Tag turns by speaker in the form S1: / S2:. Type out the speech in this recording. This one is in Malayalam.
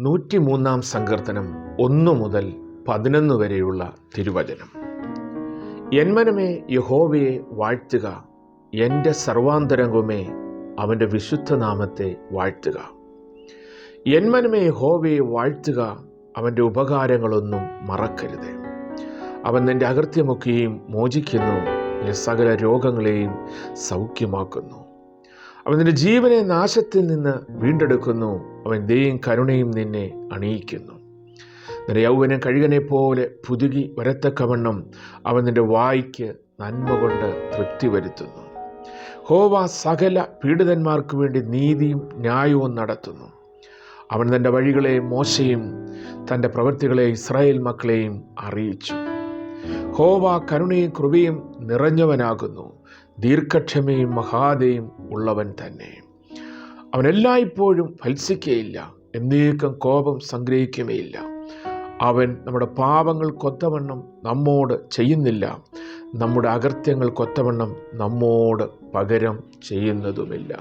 S1: നൂറ്റിമൂന്നാം സങ്കീർത്തനം ഒന്നു മുതൽ പതിനൊന്ന് വരെയുള്ള തിരുവചനം. എന്മനമേ യഹോവയെ വാഴ്ത്തുക എന്റെ സർവാന്തരംഗമേ അവന്റെ വിശുദ്ധ നാമത്തെ വാഴ്ത്തുക. എന്മനമേ യഹോവയെ വാഴ്ത്തുക അവന്റെ ഉപകാരങ്ങളൊന്നും മറക്കരുത്. അവൻ നിന്റെ അകൃത്യമൊക്കെയും മോചിക്കുന്നു സകല രോഗങ്ങളെയും സൗഖ്യമാക്കുന്നു. അവൻ നിന്റെ ജീവനെ നാശത്തിൽ നിന്ന് വീണ്ടെടുക്കുന്നു അവൻ ദയും കരുണയും നിന്നെ അണിയിക്കുന്നു. നിന്റെ യൗവനം കഴുകനെ പോലെ പുതുകി വരത്തക്കവണ്ണം അവൻ നിന്റെ വായിക്ക് നന്മ കൊണ്ട് തൃപ്തി വരുത്തുന്നു. ഹോവ സകല പീഡിതന്മാർക്ക് വേണ്ടി നീതിയും ന്യായവും നടത്തുന്നു. അവൻ തന്റെ വഴികളെ മോശയും തന്റെ പ്രവൃത്തികളെ ഇസ്രായേൽ മക്കളെയും അറിയിച്ചു. ഹോവ കരുണയും കൃപയും നിറഞ്ഞവനാകുന്നു. ദീർഘക്ഷമയും മഹാദയും ഉള്ളവൻ തന്നെ. അവൻ എല്ലായ്പ്പോഴും ഫത്സിക്കുകയില്ല എന്നേക്കും കോപം സംഗ്രഹിക്കുകയില്ല അവൻ നമ്മുടെ പാപങ്ങൾ കൊത്തവണ്ണം നമ്മോട് ചെയ്യുന്നില്ല. നമ്മുടെ അകൃത്യങ്ങൾ കൊത്തവണ്ണം നമ്മോട് പകരം ചെയ്യുന്നതുമില്ല.